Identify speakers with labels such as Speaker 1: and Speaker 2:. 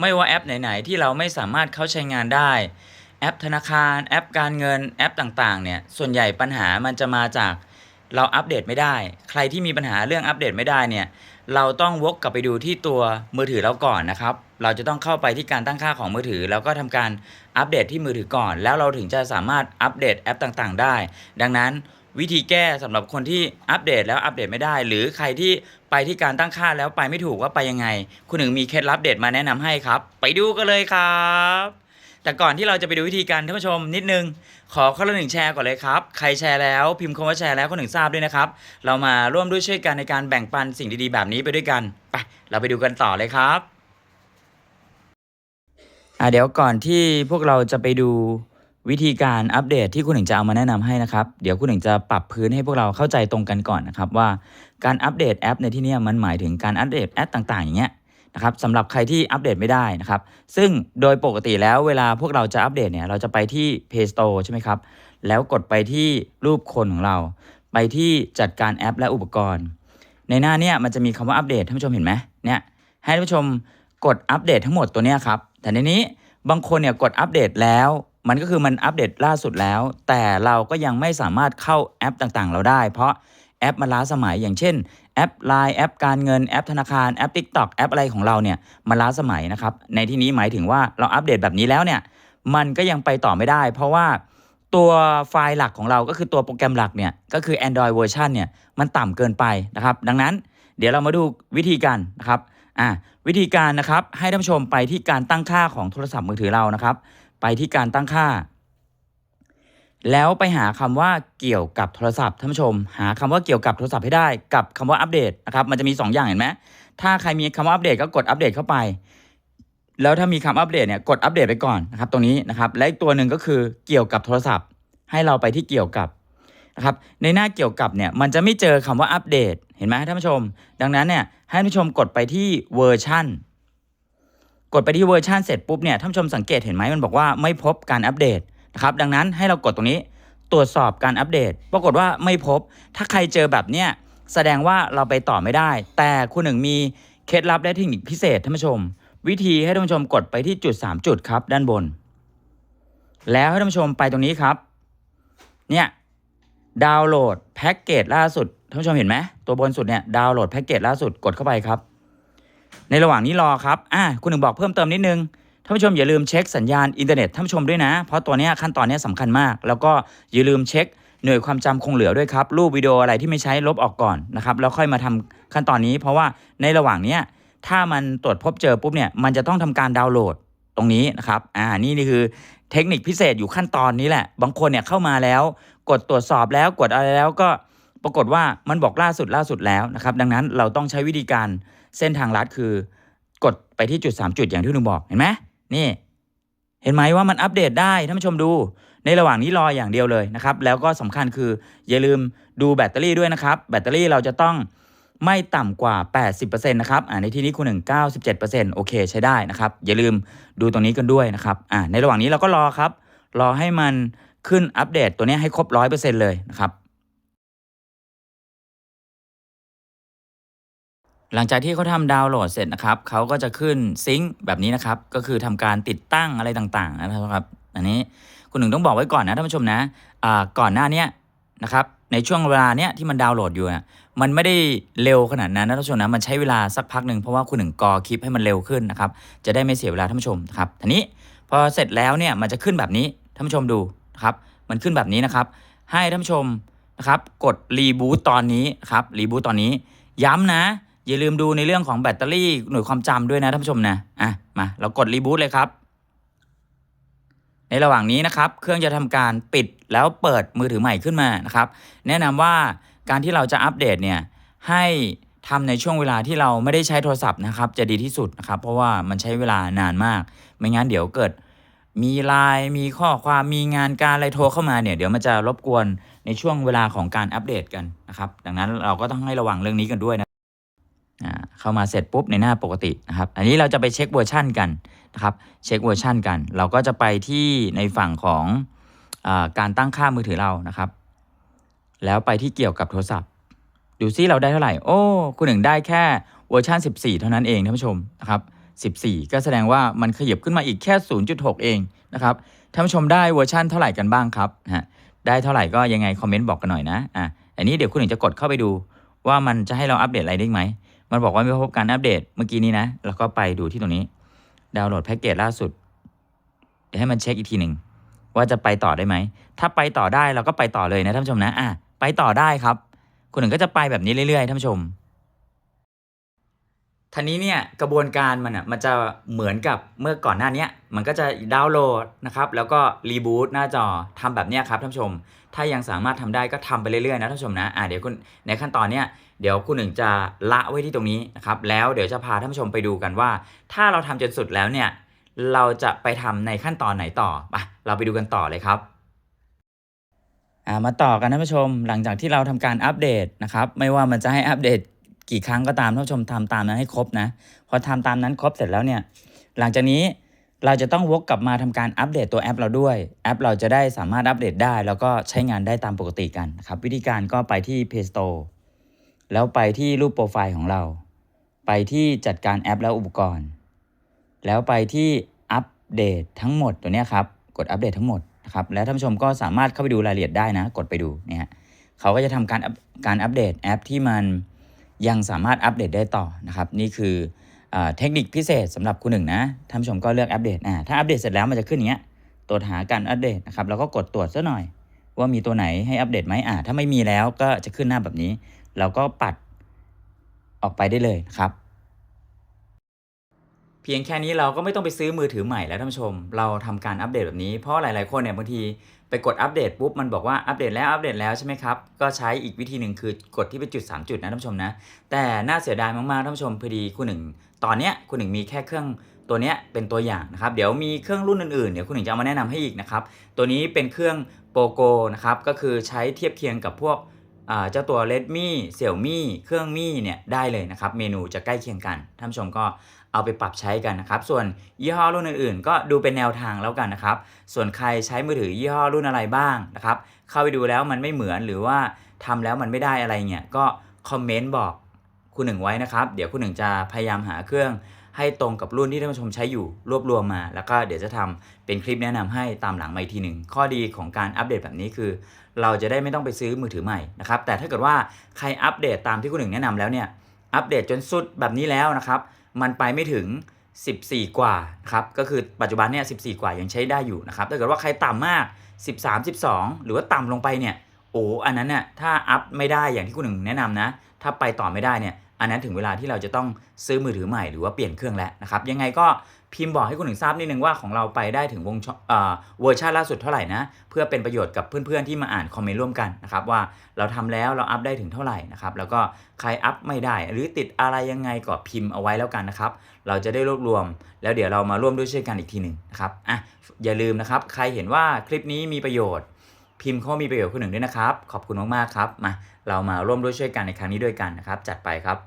Speaker 1: ไม่ว่าแอปไหนๆที่เราไม่สามารถเข้าใช้งานได้ แอปธนาคาร แอปการเงินแอปต่างๆเนี่ยส่วนใหญ่ปัญหามันจะมาจากเราอัปเดตไม่ได้ ใครที่มีปัญหาเรื่องอัปเดตไม่ได้เนี่ยเราต้องวกกลับไปดูที่ตัวมือถือเราก่อนนะครับ เราจะต้องเข้าไปที่การตั้งค่าของมือถือ แล้วก็ทำการอัปเดตที่มือถือก่อน แล้วเราถึงจะสามารถอัปเดตแอปต่างๆ ได้ ดังนั้นวิธีแก้สำหรับคนที่อัปเดตแล้วอัปเดตไม่ได้ หรือใครที่ ไปที่การตั้งค่าแล้วไปไม่ถูกว่าไปยังไง คุณหนึ่งมีเคล็ดลับเด็ดมาแนะนำให้ครับ ไปดูกันเลยครับ แต่ก่อนที่เราจะไปดูวิธีการท่านผู้ชมนิดนึง ขอข้อละหนึ่งแชร์ก่อนเลยครับ ใครแชร์แล้วพิมพ์คำว่าแชร์แล้วคนหนึ่งทราบด้วยนะครับ เรามาร่วมด้วยช่วยกันในการแบ่งปันสิ่งดีๆแบบนี้ไปด้วยกัน ไปเราไปดูกันต่อเลยครับอะเดี๋ยวก่อนที่พวกเราจะไปดูวิธีการอัปเดตที่คุณหนึ่งจะเอามาแนะนำให้นะครับ เดี๋ยวคุณหนึ่งจะปรับพื้นให้พวกเราเข้าใจตรงกันก่อนนะครับว่า การอัปเดตแอปในที่นี้มันหมายถึงการอัปเดตแอปต่างๆ อย่างเงี้ยนะครับสำหรับใครที่อัปเดตไม่ได้นะครับ ซึ่งโดยปกติแล้วเวลาพวกเราจะอัปเดตเนี่ยเราจะไปที่ Play Store ใช่ไหมครับ แล้วกดไปที่รูปคนของเรา ไปที่จัดการแอปและอุปกรณ์ ในหน้าเนี่ยมันจะมีคำว่าอัปเดตท่านผู้ชมเห็นไหมเนี่ยให้ท่านผู้ชมกดอัปเดตทั้งหมดตัวเนี้ยครับแต่ในนี้บางคนเนี่ยกดอัปเดตแล้ว มันก็คือมันอัปเดตล่าสุดแล้ว แต่เราก็ยังไม่สามารถเข้าแอปต่างๆ เราได้ เพราะ แอปมันล้าสมัยอย่างเช่นแอป Line แอปการเงินแอปธนาคารแอป TikTok แอปอะไรของเราเนี่ยมันล้าสมัยนะครับในที่นี้หมายถึงว่าเราอัปเดตแบบนี้แล้วเนี่ยมันก็ยังไปต่อไม่ได้ เพราะว่าตัวไฟล์หลักของเราก็คือตัวโปรแกรมหลักเนี่ยก็คือ Android เวอร์ชันเนี่ยมันต่ำเกินไปนะครับดังนั้นเดี๋ยวเรามาดูวิธีการนะครับอ่าวิธีการนะครับให้ท่านผู้ชมไปที่การตั้งค่าของโทรศัพท์มือถือเรานะครับ ไปที่การตั้งค่า แล้วไปหาคำว่าเกี่ยวกับโทรศัพท์ท่านผู้ชม หาคำว่าเกี่ยวกับโทรศัพท์ให้ได้ กับคำว่าอัปเดตนะครับมันจะมี 2 อย่างเห็นไหมถ้าใครมีคำว่าอัปเดตก็กดอัปเดตเข้าไป แล้วถ้ามีคำอัปเดตเนี่ยกดอัปเดตไปก่อนนะครับตรงนี้นะครับและอีกตัวหนึ่งก็คือเกี่ยวกับโทรศัพท์ ให้เราไปที่เกี่ยวกับนะครับในหน้าเกี่ยวกับเนี่ยมันจะไม่เจอคำว่าอัปเดตเห็นไหมท่านผู้ชม ดังนั้นเนี่ยให้ท่านผู้ชมกดไปที่เวอร์ชันกดไปที่เวอร์ชันเสร็จปุ๊บเนี่ยท่านผู้ชมสังเกตเห็นไหมมันบอกว่าไม่พบการอัปเดต นะครับดังนั้นให้เรากดตรงนี้ตรวจสอบการอัปเดต ปรากฏว่าไม่พบ ถ้าใครเจอแบบเนี้ยแสดงว่าเราไปต่อไม่ได้ แต่คุณหนึ่งมีเคล็ดลับและเทคนิคพิเศษท่านผู้ชม วิธีให้ท่านผู้ชมกดไปที่จุด 3 จุดครับ ด้านบน แล้วให้ท่านผู้ชมไปตรงนี้ครับ เนี่ยดาวน์โหลดแพ็กเกจล่าสุดท่านผู้ชมเห็นไหมตัวบนสุดเนี่ยดาวน์โหลดแพ็กเกจล่าสุดกดเข้าไปครับ ในระหว่างนี้รอครับอะคุณหนึ่งบอกเพิ่มเติมนิดนึง ท่านผู้ชมอย่าลืมเช็คสัญญาณอินเทอร์เน็ตท่านผู้ชมด้วยนะ เพราะตัวนี้ขั้นตอนนี้ยสำคัญมาก แล้วก็อย่าลืมเช็คหน่วยความจำคงเหลือด้วยครับ รูปวิดีโออะไรที่ไม่ใช้ลบออกก่อนนะครับแล้วค่อยมาทำขั้นตอนนี้ เพราะว่าในระหว่างนี้ถ้ามันตรวจพบเจอปุ๊บเนี่ยมันจะต้องทำการดาวน์โหลดตรงนี้นะครับอ่านี่นี่คือเทคนิคพิเศษอยู่ขั้นตอนนี้แหละ บางคนเนี่ยเข้ามาแล้ว กดตรวจสอบแล้วกดอะไรแล้วก็ปรากฏว่ามันบอกล่าสุดล่าสุดแล้วนะครับ ดังนั้นเราต้องใช้วิธีการเส้นทางลัดคือ กดไปที่จุด 3 จุดอย่างที่หนูบอกเห็นไหม นี่ เห็นไหมว่ามันอัปเดตได้ท่านผู้ชมดู ในระหว่างนี้รออย่างเดียวเลยนะครับ แล้วก็สำคัญคืออย่าลืมดูแบตเตอรี่ด้วยนะครับ แบตเตอรี่เราจะต้องไม่ต่ำกว่า 80%นะครับ อ่า ในที่นี้คุณหนึ่ง97%โอเคใช้ได้นะครับ อย่าลืมดูตรงนี้กันด้วยนะครับ อ่า ในระหว่างนี้เราก็รอครับ รอให้มันขึ้นอัปเดตตัวนี้ให้ครบ 100%เลยนะครับ หลังจากที่เขาทำดาวน์โหลดเสร็จนะครับเขาก็จะขึ้นซิงค์แบบนี้นะครับ ก็คือทำการติดตั้งอะไรต่างๆนะครับ อันนี้คุณหนึ่งต้องบอกไว้ก่อนนะท่านผู้ชมนะก่อนหน้านี้นะครับในช่วงเวลาเนี้ยที่มันดาวน์โหลดอยู่นะมันไม่ได้เร็วขนาดนั้นนะท่านผู้ชมนะมันใช้เวลาสักพักหนึ่งเพราะว่าคุณหนึ่งกอคลิปให้มันเร็วขึ้นนะครับจะได้ไม่เสียเวลาท่านผู้ชมนะครับทีนี้พอเสร็จแล้วเนี่ยมันจะขึ้นแบบนี้ท่านผู้ชมดูนะครับมันขึ้นแบบนี้นะครับ ให้ท่านผู้ชมนะครับกดรีบูตตอนนี้ครับรีบูตตอนนี้ย้ำนะ อย่าลืมดูในเรื่องของแบตเตอรี่หน่วยความจำด้วยนะท่านผู้ชมนะอะมาเรากดรีบูตเลยครับ ในระหว่างนี้นะครับ เครื่องจะทำการปิดแล้วเปิดมือถือใหม่ขึ้นมานะครับ แนะนำว่าการที่เราจะอัปเดตเนี่ยให้ทำในช่วงเวลาที่เราไม่ได้ใช้โทรศัพท์นะครับ จะดีที่สุดนะครับ เพราะว่ามันใช้เวลานานมาก ไม่งั้นเดี๋ยวเกิด มีไลน์มีข้อความมีงานการอะไรโทรเข้ามาเนี่ยเดี๋ยวมันจะรบกวนในช่วงเวลาของการอัปเดตกันนะครับ ดังนั้นเราก็ต้องให้ระวังเรื่องนี้กันด้วยนะ เข้ามาเสร็จปุ๊บในหน้าปกตินะครับ อันนี้เราจะไปเช็คเวอร์ชันกันนะครับ เช็คเวอร์ชันกัน เราก็จะไปที่ในฝั่งของอการตั้งค่ามือถือเรานะครับ แล้วไปที่เกี่ยวกับโทรศัพท์ ดูซิเราได้เท่าไหร่ โอ้ คุณหนึ่งได้แค่เวอร์ชัน14 เท่านั้นเองท่านผู้ชมนะครับ14 ก็แสดงว่ามันขยับขึ้นมาอีกแค่ 0.6 เองนะครับ ท่านผู้ชมได้เวอร์ชั่นเท่าไหร่กันบ้างครับฮะได้เท่าไหร่ก็ยังไงคอมเมนต์บอกกันหน่อยนะ อะ อันนี้เดี๋ยวคุณหนึ่งจะกดเข้าไปดูว่ามันจะให้เราอัปเดตอะไรได้ไหม มันบอกว่าไม่พบการอัปเดตเมื่อกี้นี้นะ แล้วก็ไปดูที่ตรงนี้ ดาวน์โหลดแพ็กเกจล่าสุด เดี๋ยวให้มันเช็คอีกทีหนึ่งว่าจะไปต่อได้ไหม ถ้าไปต่อได้เราก็ไปต่อเลยนะท่านผู้ชมนะ อะ ไปต่อได้ครับ คนหนึ่งก็จะไปแบบนี้เรื่อยๆท่านผู้ชม ทีนี้เนี่ยกระบวนการมันอะมันจะเหมือนกับเมื่อก่อนหน้านี้มันก็จะดาวน์โหลดนะครับแล้วก็รีบูตหน้าจอทำแบบนี้ครับท่านผู้ชม ถ้ายังสามารถทำได้ก็ทำไปเรื่อยๆนะท่านผู้ชมนะอ่าเดี๋ยวคุณในขั้นตอนเนี้ยเดี๋ยวคุณหนึ่งจะละไว้ที่ตรงนี้นะครับแล้วเดี๋ยวจะพาท่านผู้ชมไปดูกันว่า ถ้าเราทำจนสุดแล้วเนี่ยเราจะไปทำในขั้นตอนไหนต่อไปเราไปดูกันต่อเลยครับมาต่อกันท่านผู้ชม หลังจากที่เราทำการอัปเดตนะครับไม่ว่ามันจะให้อัปเดต กี่ครั้งก็ตามท่านผู้ชมทำตามนั้นให้ครบนะพอทำตามนั้นครบเสร็จแล้วเนี่ยหลังจากนี้เราจะต้องวกกลับมาทำการอัปเดตตัวแอปเราด้วยแอป เราจะได้สามารถอัปเดตได้ แล้วก็ใช้งานได้ตามปกติกันนะครับวิธีการก็ไปที่ Play Store แล้วไปที่รูปโปรไฟล์ของเรา ไปที่จัดการแอปและอุปกรณ์ แล้วไปที่อัปเดตทั้งหมดตัวนี้ครับกดอัปเดตทั้งหมดนะครับแล้วท่านผู้ชมก็สามารถเข้าไปดูรายละเอียดได้นะ กดไปดูเนี่ยเขาก็จะทำการการอัปเดตแอปที่มัน ยังสามารถอัปเดตได้ต่อนะครับนี่คืออเทคนิคพิเศษสำหรับคุณหนึ่งนะท่านผู้ชมก็เลือกอัปเดตอ่าถ้าอัปเดตเสร็จแล้วมันจะขึ้นอย่างเงี้ยตรวจหาการอัปเดตนะครับแล้วก็กดตรวจซะหน่อย ว่ามีตัวไหนให้อัปเดตไหมอ่าถ้าไม่มีแล้วก็จะขึ้นหน้าแบบนี้ เราก็ปัดออกไปได้เลยครับ เพียงแค่นี้เราก็ไม่ต้องไปซื้อมือถือใหม่แล้วท่านผู้ชม เราทำการอัปเดตแบบนี้ เพราะหลายๆคนเนี่ยบางทีไปกดอัปเดตปุ๊บมันบอกว่าอัปเดตแล้วอัปเดตแล้วใช่ไหมครับ ก็ใช้อีกวิธีหนึ่งคือกดที่เป็นจุด 3 จุดนะท่านผู้ชมนะ แต่น่าเสียดายมากๆท่านผู้ชมพอดีคุณหนึ่งตอนเนี้ยคุณหนึ่งมีแค่เครื่องตัวเนี้ยเป็นตัวอย่างนะครับ เดี๋ยวมีเครื่องรุ่นอื่นๆ เดี๋ยวคุณหนึ่งจะเอามาแนะนำให้อีกนะครับ ตัวนี้เป็นเครื่องโปโกนะครับ ก็คือใช้เทียบเคียงกับพวก เจ้าตัว Redmi Xiaomi เครื่องมี่เนี่ยได้เลยนะครับ เมนูจะใกล้เคียงกันท่านผู้ชมก็เอาไปปรับใช้กันนะครับ ส่วนยี่ห้อรุ่นอื่นๆ ก็ดูเป็นแนวทางแล้วกันนะครับ ส่วนใครใช้มือถือยี่ห้อรุ่นอะไรบ้างนะครับ เข้าไปดูแล้วมันไม่เหมือนหรือว่าทำแล้วมันไม่ได้อะไรเนี่ยก็คอมเมนต์บอกคุณหนึ่งไว้นะครับ เดี๋ยวคุณหนึ่งจะพยายามหาเครื่อง ให้ตรงกับรุ่นที่ท่านผู้ชมใช้อยู่รวบรวมมา แล้วก็เดี๋ยวจะทำเป็นคลิปแนะนำให้ตามหลังมาอีกทีหนึ่งข้อดีของการอัปเดตแบบนี้คือ เราจะได้ไม่ต้องไปซื้อมือถือใหม่นะครับแต่ถ้าเกิดว่าใครอัปเดตตามที่คุณหนึ่งแนะนำแล้วเนี่ยอัปเดตจนสุดแบบนี้แล้วนะครับมันไปไม่ถึง 14 กว่าครับก็คือปัจจุบันเนี่ย14 กว่ายังใช้ได้อยู่นะครับถ้าเกิดว่าใครต่ำมาก 13 12 หรือว่าต่ำลงไปเนี่ยโอ้อันนั้นเนี่ยถ้าอัพไม่ได้อย่างที่คุณหนึ่งแนะนำนะ ถ้าไปต่อไม่ได้เนี่ย อันนั้นถึงเวลาที่เราจะต้องซื้อมือถือใหม่หรือว่าเปลี่ยนเครื่องแล้วนะครับ ยังไงก็พิมพ์บอกให้คุณหนึ่งทราบนิดนึงว่าของเราไปได้ถึงวงชเอ่อเวอร์ชันล่าสุดเท่าไหร่นะ เพื่อเป็นประโยชน์กับเพื่อนๆที่มาอ่านคอมเมนต์ร่วมกันนะครับว่าเราทำแล้วเราอัพได้ถึงเท่าไหร่นะครับแล้วก็ใครอัพไม่ได้ หรือติดอะไรยังไงก็พิมพ์เอาไว้แล้วกันนะครับ เราจะได้รวบรวม แล้วเดี๋ยวเรามาร่วมด้วยช่วยกันอีกทีหนึ่งนะครับอะอย่าลืมนะครับใครเห็นว่าคลิปนี้มีประโยชน์ พิมพ์เข้ามีประโยชน์คนหนึ่งด้วยนะครับ ขอบคุณมากๆครับ มา เรามาร่วมด้วยช่วยกันในครั้งนี้ด้วยกันนะครับ จัดไปครับ